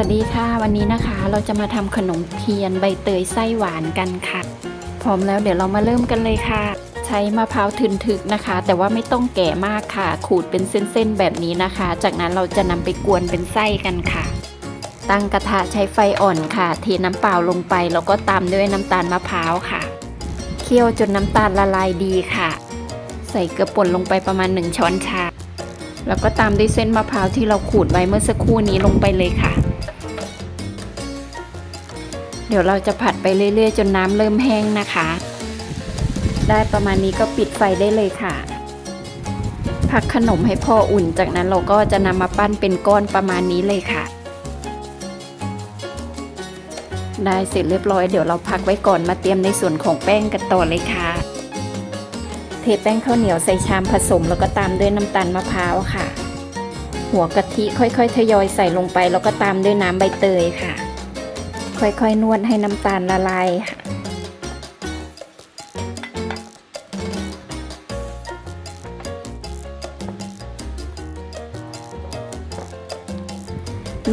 วัสดีค่ะวันนี้นะคะเราจะมาทำขนมเทียนใบเตยไส้หวานกันค่ะ พร้อมแล้วเดี๋ยวเรามาเริ่มกันเลยค่ะ ใช้มะพร้าวทึนทึกนะคะ แต่ว่าไม่ต้องแก่มากค่ะ ขูดเป็นเส้นๆแบบนี้นะคะ จากนั้นเราจะนำไปกวนเป็นไส้กันค่ะ ตั้งกระทะใช้ไฟอ่อนค่ะ เทน้ำเปล่าลงไปแล้วก็ตามด้วยน้ำตาลมะพร้าวค่ะ เคี่ยวจนน้ำตาลละลายดีค่ะ ใส่เกลือป่นลงไปประมาณ 1 ช้อนชา แล้วก็ตามด้วยเส้นมะพร้าวที่เราขูดไว้เมื่อสักครู่นี้ลงไปเลยค่ะ เดี๋ยวเราจะผัดไปเรื่อยๆ จนน้ำเริ่มแห้งนะคะ ได้ประมาณนี้ก็ปิดไฟได้เลยค่ะ พักขนมให้พออุ่น จากนั้นเราก็จะนำมาปั้นเป็นก้อนประมาณนี้เลยค่ะ ได้เสร็จเรียบร้อยเดี๋ยวเราพักไว้ก่อนมาเตรียมในส่วนของแป้งกันต่อเลยค่ะ เทแป้งข้าวเหนียวใส่ชามผสมแล้วก็ตามด้วยน้ำตาลมะพร้าวค่ะ หัวกะทิค่อยๆ ทยอยใส่ลงไป แล้วก็ตามด้วยน้ำใบเตยค่ะ ค่อยๆ นวดให้น้ำตาลละลายค่ะ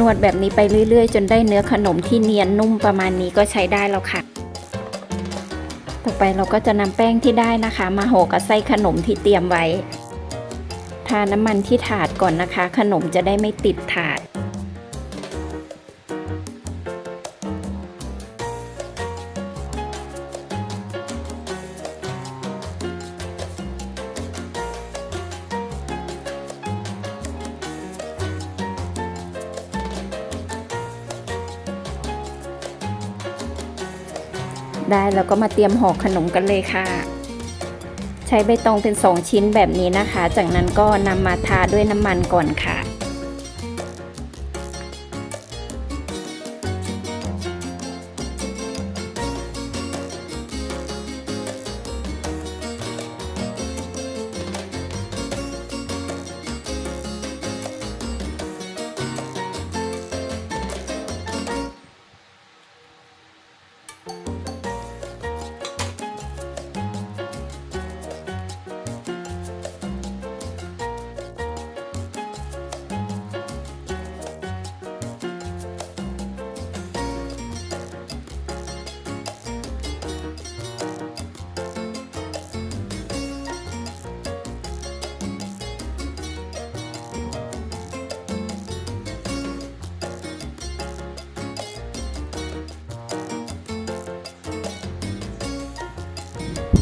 นวดแบบนี้ไปเรื่อย ๆ จนได้เนื้อขนมที่เนียนนุ่มประมาณนี้ก็ใช้ได้แล้วค่ะ ต่อไปเราก็จะนำแป้งที่ได้นะคะ มาห่อกับไส้ขนมที่เตรียมไว้ ทาน้ำมันที่ถาดก่อนนะคะ ขนมจะได้ไม่ติดถาด ได้แล้วก็มาเตรียมห่อขนมกันเลยค่ะ ใช้ใบตองเป็น 2 ชิ้นแบบนี้นะคะ จากนั้นก็นำมาทาด้วยน้ำมันก่อนค่ะ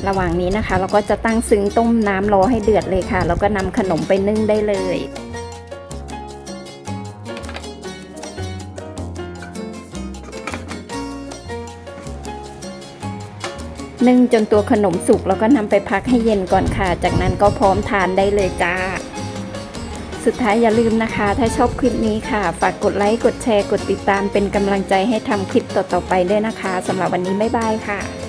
ระหว่างนี้นะคะ เราก็จะตั้งซึ้งต้มน้ำรอให้เดือดเลยค่ะ แล้วก็นำขนมไปนึ่งได้เลยนึ่งจนตัวขนมสุกแล้วก็นำไปพักให้เย็นก่อนค่ะ จากนั้นก็พร้อมทานได้เลยจ้า สุดท้ายอย่าลืมนะคะ ถ้าชอบคลิปนี้ค่ะ ฝากกดไลค์ กดแชร์ กดติดตามเป็นกำลังใจให้ทำคลิปต่อๆไปด้วยนะคะสำหรับวันนี้ บ๊ายบายค่ะ